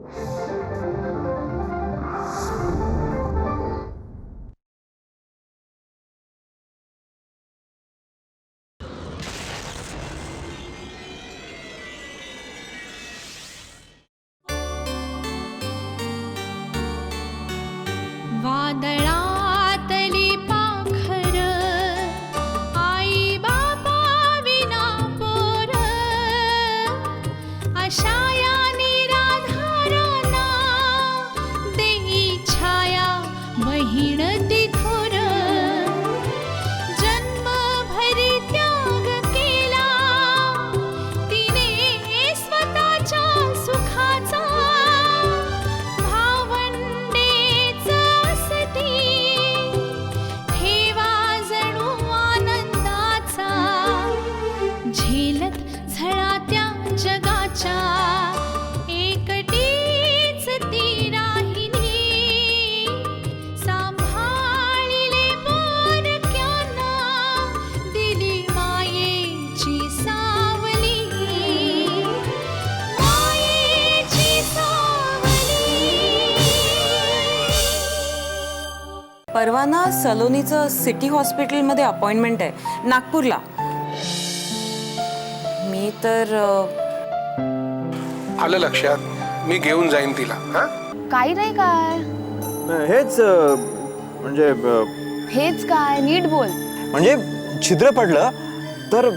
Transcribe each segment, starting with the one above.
you सलोनीचं city हॉस्पिटलमध्ये appointment आहे. नागपूरला. मी तर अ, आलं लक्षात. मी घेऊन जाईन तिला. हा? काही नाही काय. हेच अ, म्हणजे अ, हेच काय नीट बोल. म्हणजे छिद्र पडलं तर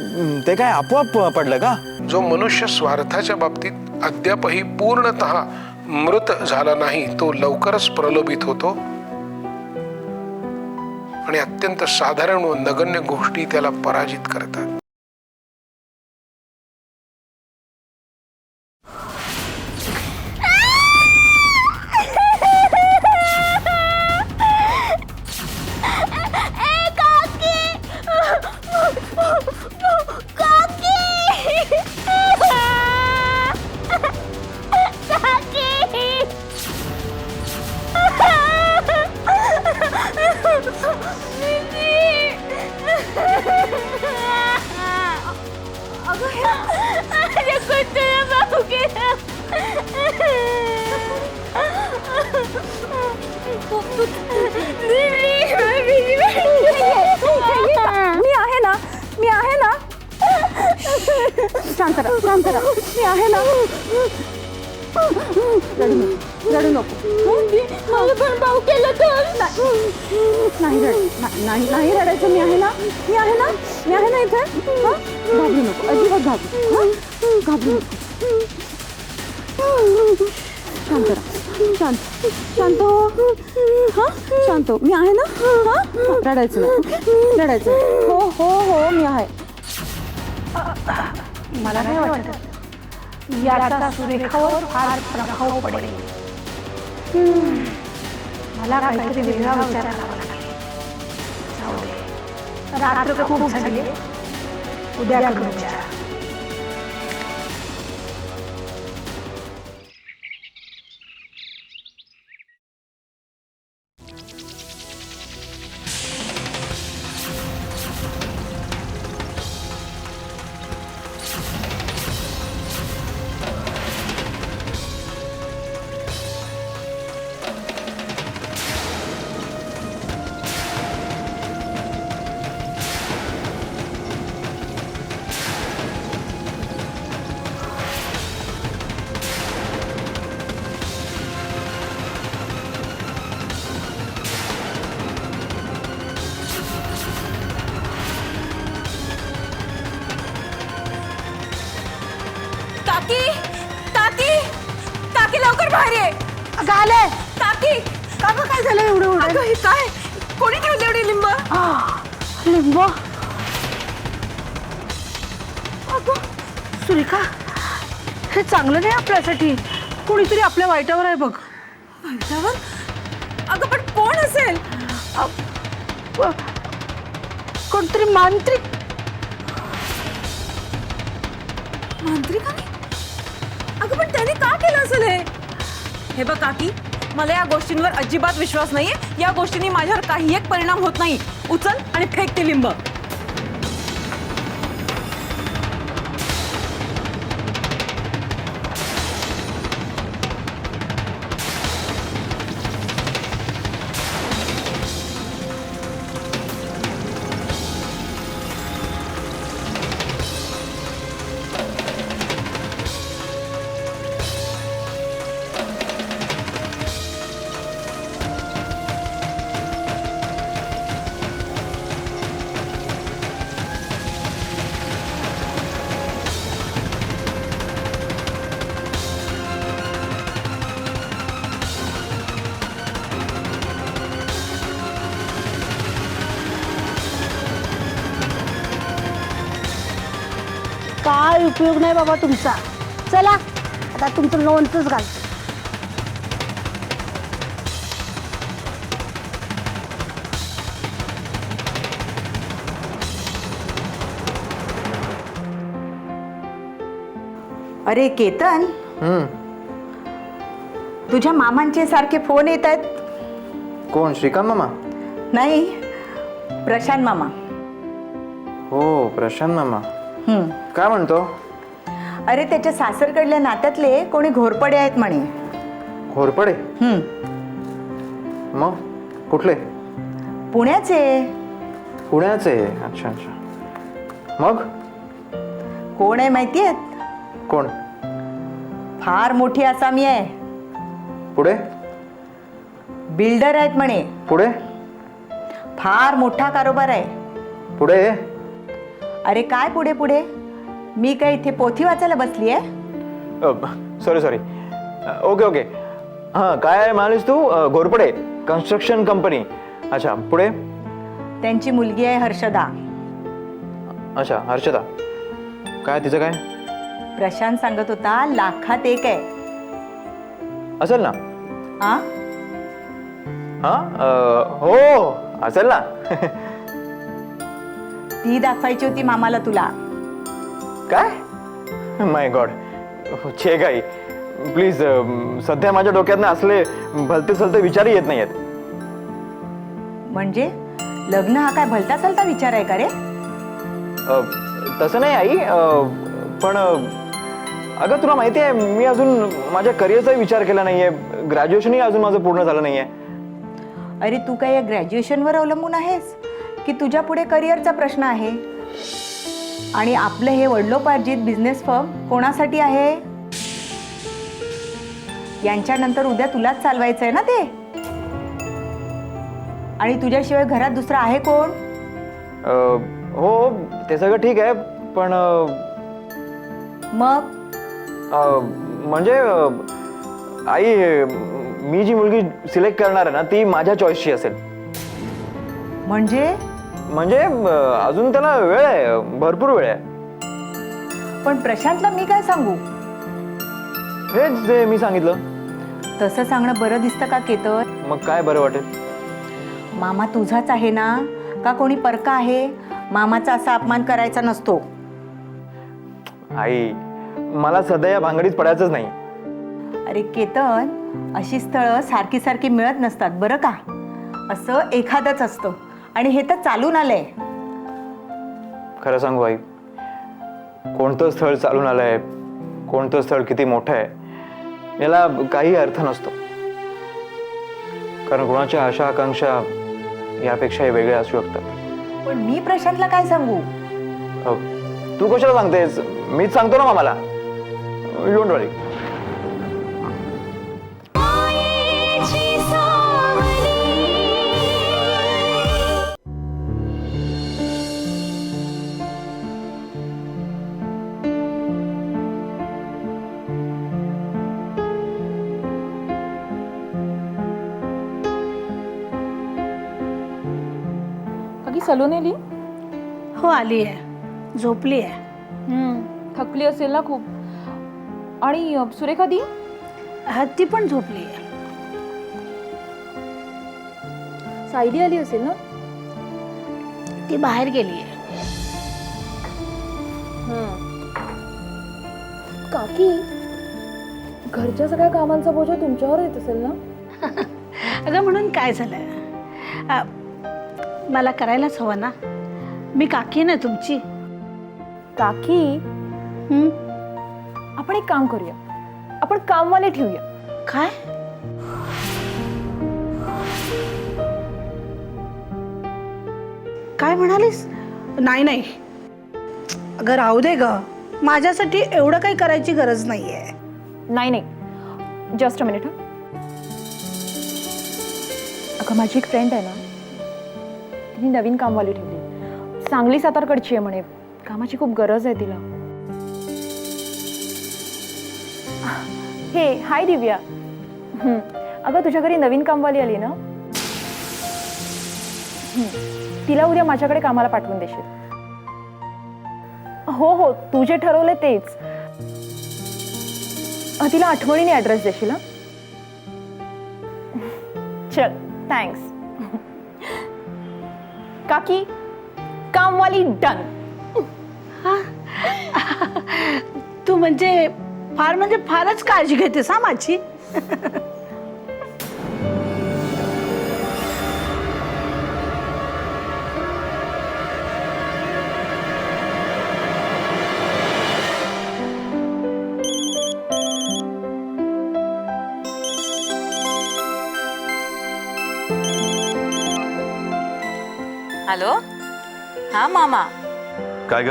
ते काय आपोआप पडलं का? जो मनुष्य स्वार्थाच्या बाबतीत अद्यापही पूर्णतः मृत झाला नाही तो लवकरच प्रलोभित होतो. आणि अत्यंत साधारण व नगण्य गोष्टी त्याला पराजित करतात. राहा मी आहे ना. रडू नको. रडू नको. मला पण भाऊ केलं तर. नाही रड नाही- नाही नाही रडायचं. मी आहे ना मी आहे ना मी आहे ना इथे. हं? घाबरू नको. अजिबात घाबरू हं? घाबरू नको. शांत राहा. शांत. शांत हो. हा? शांत हो. मी आहे ना? हा? रडायचं नाही. रडायचं. हो हो हो मी आहे. मला नाही वाटत. याचा सुरेखावर फार प्रभाव पडेल. मला काहीतरी वेगळा विचार करावा लागेल. रात्र खूप झाली उद्या विचार. काकी लवकर बाहेर ये गाले काकी का गं काय झालं एवढं एवढं अगं हे काय? कोणी ठेवले एवढे लिंब? लिंब? अगं सुरेखा हे चांगलं नाही आपल्यासाठी. कोणीतरी आपल्या वाईटावर आहे बघ. वाईटावर? अगं पण कोण असेल? व- कोणतरी मांत्रिक हे बघ काकी मला या गोष्टींवर अजिबात विश्वास नाहीये. या गोष्टींनी माझ्यावर काही एक परिणाम होत नाही. उचल आणि फेक ते लिंब. उपयोग नाही बाबा तुमचा. चला आता तुमचं लोणचंच घालतो अरे केतन? तुझ्या मामांचे सारखे फोन येत आहेत? कोण श्रीकांत मामा? नाही प्रशांत मामा. हो प्रशांत मामा. हं. काय म्हणतो? अरे त्याच्या सासरकडल्या नात्यातले कोणी घोरपडे आहेत म्हणे. घोरपडे? हं. मग? कुठले? पुण्याचे. पुण्याचे? अच्छा अच्छा. मग? कोण आहे माहिती आहेत? कोण? फार मोठी आसामी आहे. पुढे? बिल्डर आहेत म्हणे. पुढे? फार मोठा कारोबार आहे. पुढे? अरे काय पुढे पुढे? मी काय इथे पोथी वाचायला बसली आहे सॉरी सॉरी ओके ओके हां काय आहे म्हणालीस तू? अ, घोरपडे कन्स्ट्रक्शन कंपनी अच्छा पुढे? त्यांची मुलगी आहे हर्षदा. अच्छा हर्षदा. काय तिचं काय? प्रशांत सांगत होता लाखात एक आहे. असेल ना? आ? हां? अ, हो असेल ना? ती दाखवायची होती मामाला तुला. काय? माय गॉड छे गाई. प्लीज सध्या माझ्या डोक्यात असले भलते सलते विचारही येत नाही आहेत म्हणजे? लग्न हा काय भलता सलता विचार आहे का रे? तसं नाही आई. पण अगं तुला माहिती आहे मी अजून माझ्या करिअरचाही विचार केला नाहीये. ग्रॅज्युएशनही अजून माझं पूर्ण झालं नाहीये. अरे तू काय या ग्रॅज्युएशनवर अवलंबून आहेस? की तुझ्या पुढे करिअरचा प्रश्न आहे? आणि आपलं हे वडलोपार्जित बिझनेस फर्म कोणासाठी आहे? यांच्यानंतर उद्या तुलाच चालवायचं आहे ना ते? आणि तुझ्याशिवाय घरात दुसरा आहे कोण? हो ते सगळं ठीक आहे पण मग? म्हणजे आई मी जी मुलगी सिलेक्ट करणार आहे ना ती माझ्या चॉईसची असेल. म्हणजे? म्हणजे अजून त्याला वेळ आहे भरपूर वेळ आहे. पण प्रशांतला मी काय सांगू? हेच जे मी सांगितलं. तसं सांगणं बरं दिसतं का केतन? मग काय बरं वाटेल? मामा तुझाच आहे ना? का कोणी परका आहे? मामाचा असा अपमान करायचा नसतो. आई मला सध्या या भांगडीत पडायचंच नाही. अरे केतन अशी स्थळं सारखी सारखी मिळत नसतात बरं का? असं एखादंच असतं. आणि हे तर चालून आलंय. खरं सांगू आई कोणतं स्थळ चालून आलंय कोणतं स्थळ किती मोठं आहे याला काही अर्थ नसतो. कारण कोणाच्या आशा आकांक्षा यापेक्षाही वेगळ्या असू शकतात. पण मी प्रशांतला काय सांगू? अ, तू कशाला सांगतेस? मीच सांगतो ना मामाला. डोंट वरी सलून आली? हो आली आहे. झोपली आहे. थकली असेल ना खूप. आणि अ, सुरेखा दी? हा, ती पण झोपली आहे. सायली आली असेल ना? ती बाहेर गेली आहे. काकी घरच्या सगळ्या कामांचा बोजा तुमच्यावर येत असेल ना? अगं म्हणून काय झालं? मला करायलाच हवं ना. मी काकी ना तुमची. काकी? हं? आपण एक काम करूया. आपण कामवाले ठेवूया. काय? काय म्हणालीस? नाही नाही. अगं राहू दे ग. माझ्यासाठी एवढं काही करायची गरज नाही आहे नाही. नाही जस्ट अ मिनिट अगं माझी एक फ्रेंड आहे ना तिने नवीन कामवाली ठेवली. सांगली सातारकडची आहे म्हणे. कामाची खूप गरज आहे तिला. हे हाय दिव्या. अगं तुझ्या घरी नवीन कामवाली आली ना? तिला उद्या माझ्याकडे कामाला पाठवून देशील. हो हो तू जे ठरवले तेच. तिला आठवणीने ॲड्रेस देशील हा? चल थँक्स काकी कामवाली डन। तू म्हणजे फार म्हणजे फारच काळजी घेतेस हा माझी हॅलो? हा मामा. काय ग?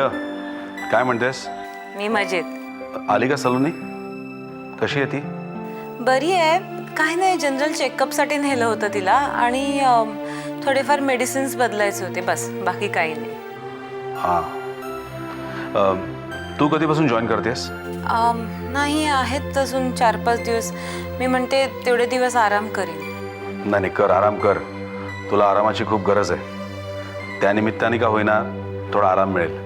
काय म्हणतेस? मी मजेत. आली का सलोनी? कशी आहे ती? बरी आहे. काय नाही जनरल चेकअपसाठी नेलं होतं तिला आणि अम, थोडेफार मेडिसिन्स बदलायचे होते बस. बाकी काही नाही. हां. तू कधीपासून जॉईन करतेस? अम, नाही आहेत अजून चार पाच दिवस. मी म्हणते तेवढे दिवस आराम करीन. नाही नाही कर आराम कर. तुला आरामाची खूप गरज आहे. त्यानिमित्ताने का होईना थोडा आराम मिळेल.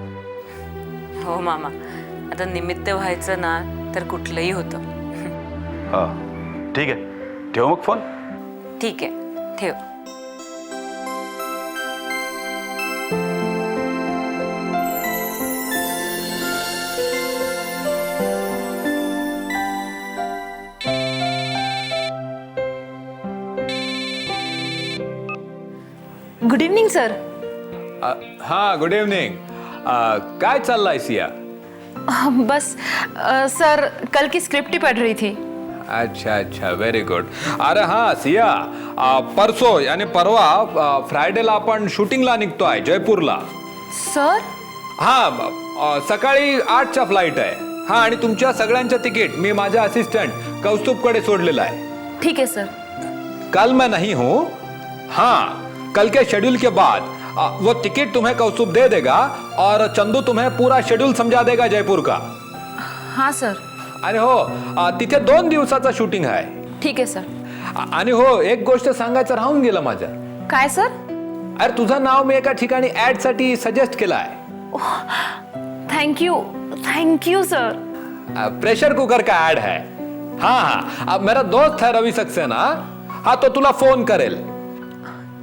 हो मामा. आता निमित्त व्हायचं ना तर कुठलंही होतं. हां. ठीक आहे. ठेव मग फोन? ठीक आहे. ठेव. गुड इव्हनिंग सर हां गुड इव्हनिंग काय चाललंय सिया? बस अ, सर कल की स्क्रिप्ट ही पढ़ रही थी. अच्छा अच्छा व्हेरी गुड अरे हां सिया आ, परसो यानी परवा आ, फ्रायडेला आपण शूटिंगला निघतोय जयपूरला. सर? हां सकाळी आठच्या फ्लाईट आहे. हां आणि तुमच्या सगळ्यांचं तिकीट मी माझ्या असिस्टंट कौस्तुभकडे सोडलेलं आहे. ठीक है सर. कल मैं नहीं हूँ. हाँ कल के शेड्यूल के बाद वो टिकट तुम्हें कौस्तुभ दे देगा और चंदू तुम्हें पूरा शेड्यूल समझा देगा जयपूर का। हाँ सर। आणि हो तिथे दोन दिवसाचा शूटिंग आहे। ठीक आहे सर। आणि हो एक गोष्ट सांगायचं राहून गेलं माझं काय सर? अरे तुझं नाव मी एका ठिकाणी ऍडसाठी सजेस्ट केलं आहे। Thank you thank you sir. Pressure cooker का ऍड है हाँ हाँ। अब मेरा दोस्त है रवि सक्सेना। हा तो तुला फोन करेल।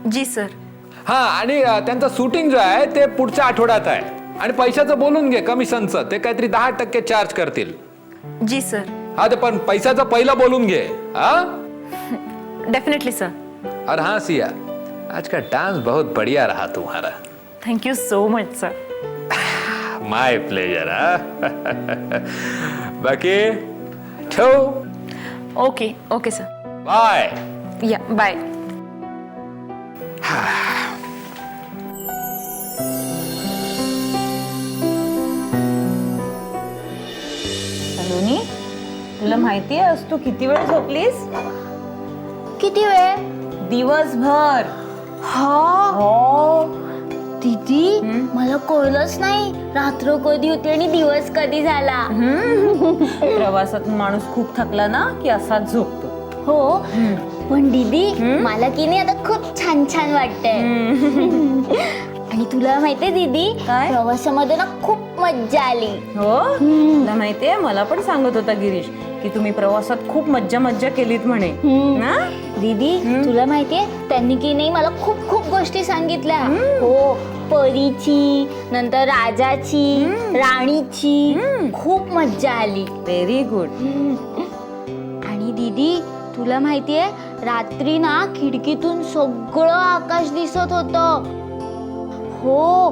जी सर। हा आणि त्यांचं शूटिंग जो आहे ते पुढच्या आठवड्यात आहे. आणि पैशाचं बोलून घे कमिशनचं ते काहीतरी दहा टक्के चार्ज करतील. जी सर हा ते पण पैशाचं पहिलं बोलून घे हा? डेफिनेटली सर और हाँ सिया. आज का डांस बहुत बढ़िया रहा तुम्हारा. Thank you so much sir my pleasure हा? बाकी? ठेव? ओके ओके सर बाय या बाय तुला माहिती आहे तू किती वेळ झोपलीस? किती वेळ? दिवसभर. हा? हो. दीदी मला कळलंच नाही. रात्र कधी होती आणि दिवस कधी झाला. प्रवासात माणूस खूप थकला ना की असाच झोपतो. हो. पण दीदी मला की नाही आता खूप छान छान वाटतंय. आणि तुला माहितीये दीदी काय? प्रवासामध्ये ना खूप मज्जा आली. हो? तुला माहितीये मला पण सांगत होता गिरीश की तुम्ही प्रवासात खूप मज्जा मज्जा केलीत म्हणे. ना? दीदी तुला माहितीये त्यांनी की नाही मला खूप खूप गोष्टी सांगितल्या. हो परीची नंतर राजाची राणीची. खूप मज्जा आली. व्हेरी गुड आणि दीदी तुला माहितीये रात्री ना खिडकीतून सगळं आकाश दिसत होतं. हो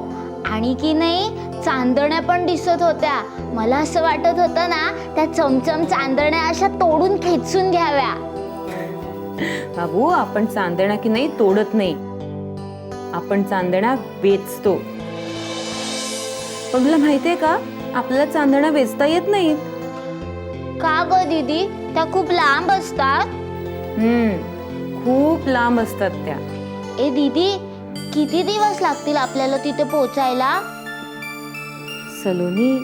आणि की नाही चांदण्या पण दिसत होत्या. मला असं वाटत होतं ना त्या चमचम चांदण्या अशा तोडून खेचून घ्याव्या. बाबू आपण चांदण्या की नाही तोडत नाही. आपण चांदण्या वेचतो. पण तुला माहितीये का? आपल्याला चांदण्या वेचता येत नाहीत. का ग दीदी? त्या खूप लांब असतात. हम्म खूप लांब असतात त्या. ए दीदी किती दिवस लागतील आपल्याला तिथे पोहोचायला सलोनी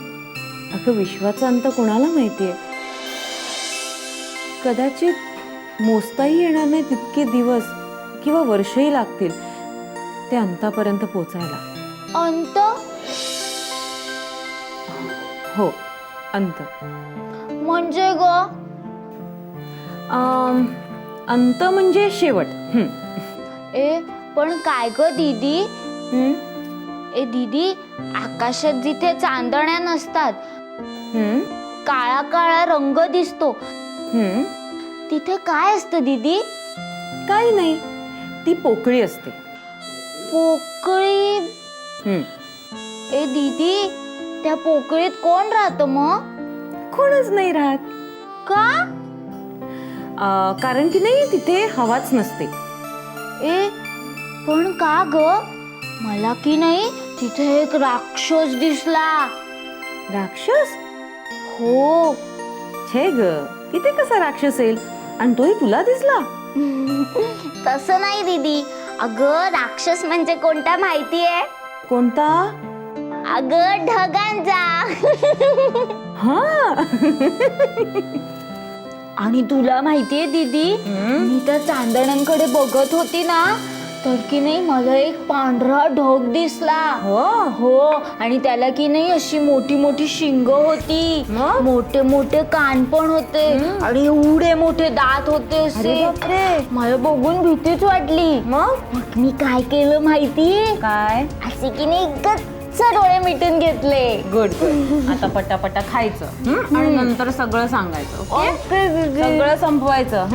अगं विश्वाचा अंत कोणाला माहितीये? कदाचित मोजताही येणार नाही तितके दिवस किंवा वर्षही लागतील ते अंतापर्यंत पोचायला. अंत? हो अंत. म्हणजे ग? अंत म्हणजे शेवट. हं. ए पण काय ग दीदी? हं? ए दीदी आकाशात जिथे चांदण्या नसतात? काळा काळा रंग दिसतो? तिथे काय असतं दीदी? काही नाही. ती पोकळी असते. पोकळी. ए दीदी त्या पोकळीत कोण राहतं मग? कोणच नाही राहत. का? कारण की नाही तिथे हवाच नसते. ए पण का ग? मला की नाही तिथे एक राक्षस दिसला. राक्षस? हो. छे ग तिथे कसा राक्षस येईल? आणि तोही तुला दिसला? तसं नाही दीदी. अगं राक्षस म्हणजे कोणता माहितीये? कोणता? अगं ढगांचा. हा. आणि तुला माहितीये दीदी मी त्या चांदण्यांकडे बघत होती ना तर की नाही? मला एक पांढरा ढग दिसला. हो? हो. आणि त्याला की नाही अशी मोठी मोठी शिंग होती? मोठे मोठे कान पण होते. आणि एवढे मोठे दात होते असे. मला बघून भीतीच वाटली. मग? मी काय केलं माहितीये काय? असे की नाही गच्च डोळे मिटून घेतले. Good good. आता पटापटा खायचं? आणि नंतर सगळं सांगायचं सगळं संपवायचं.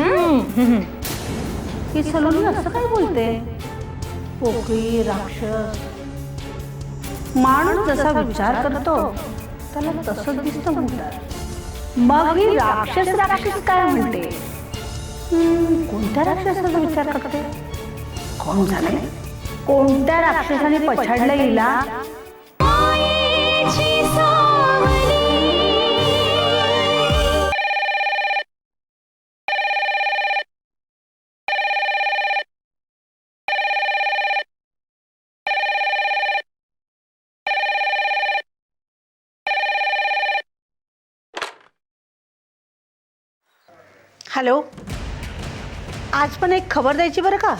की सलोनी असं काय बोलते? पोकळी राक्षस. माणूस जसा विचार करतो त्याला तसंच दिसतं म्हणतात मग ही राक्षस राक्षस काय म्हणते? कोणत्या राक्षसाचा विचार करते? कोण झाले? कोणत्या राक्षसाने पछाडलं इला हॅलो? आज पण एक खबर द्यायची बरं का?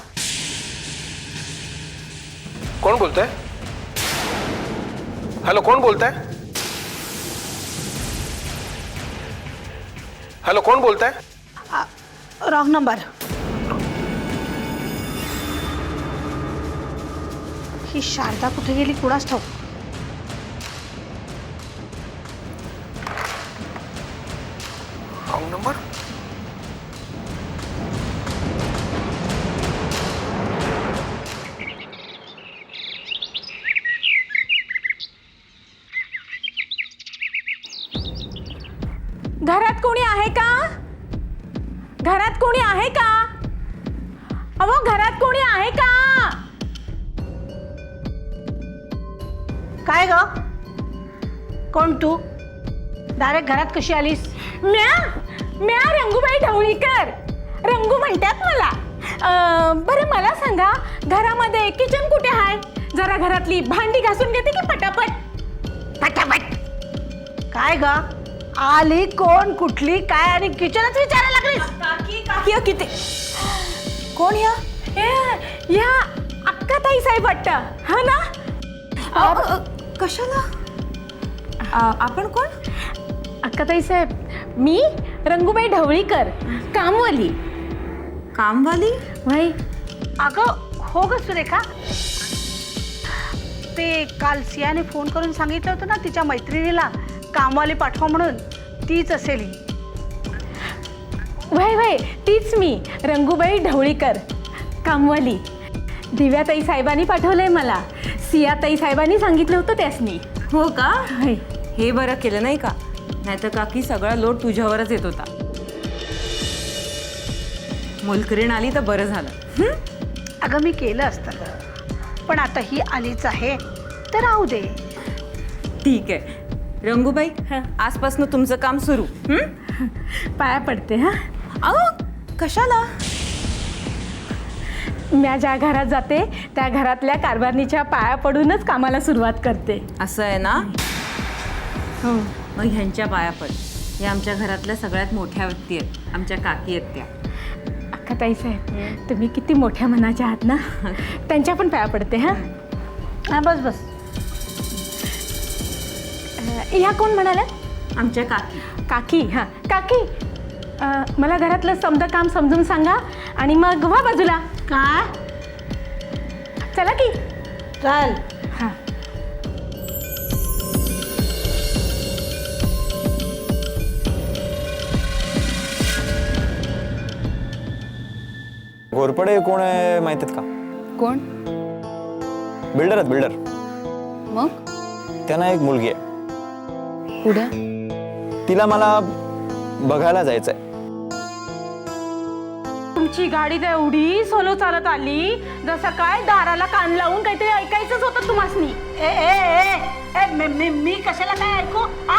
कोण बोलतंय? हॅलो कोण बोलताय? हॅलो कोण बोलताय? Wrong number. ही शारदा कुठे गेली? कुणाच ठाऊक? तू? डायरेक्ट घरात कशी आलीस? म्या म्या रंगूबाई ढवळीकर. रंगू म्हणतात मला. अं, बरं मला सांगा घरामध्ये किचन कुठे आहे जरा घरातली भांडी घासून घेते की पटापट? पटापट. काय ग? आली कोण? कुठली? काय? आणि किचनच विचारायला लागलीस? काकी काकी किती? कोण या? ए या अक्का ताई साहेब वाटतं. हा ना? कशाला? आपण कोण? अक्काताई साहेब मी रंगूबाई ढवळीकर कामवाली. कामवाली? भाई अगं हो ग सुरेखा. ते काल सियाने फोन करून सांगितलं होतं ना तिच्या मैत्रिणीला कामवाली पाठवा म्हणून. तीच असेल ही. वय वय तीच मी रंगूबाई ढवळीकर कामवाली. दिव्याताई साहेबांनी पाठवलंय मला. सियाताई साहेबांनी सांगितलं होतं त्यासनी. हो का? हे बरं केलं नाही का? नाहीतर काकी सगळा लोड तुझ्यावरच येत होता. मोलकरीण आली तर बरं झालं. अगं मी केलं असतं. पण आता ही आलीच आहे तर राहू दे. ठीक आहे. रंगूबाई आजपासून तुमचं काम सुरू. हं? पाया पडते हा? अहो कशाला? म्या ज्या घरात जाते त्या घरातल्या कारभारणीच्या पाया पडूनच कामाला सुरुवात करते. असं आहे ना? हो. मग ह्यांच्या पाया पड. या आमच्या घरातल्या सगळ्यात मोठ्या व्यक्ती आहेत. आमच्या काकी आहेत त्या. अक्काताई साहेब तुम्ही किती मोठ्या मनाच्या आहात ना? त्यांच्या पण पाया पडते हा? हा बस बस. ह्या कोण म्हणाल्या? आमच्या काकी. काकी हां. काकी अं, मला घरातलं समजा काम समजून सांगा आणि मग व्हा बाजूला. काय चला की. चल. हां. घोरपडे कोण आहे माहीत आहेत का? कोण? बिल्डर आहेत बिल्डर. मग? त्यांना एक मुलगी आहे. पुढे तिला मला बघायला जायचंय. तुमची गाडी तर एवढी सोलो चालत आली. जसं काय दाराला कान लावून काहीतरी ऐकायचंच होतं तुम्हासनी. ए ए ए ए, मी- मी- मी कशाला काय ऐकू? आ?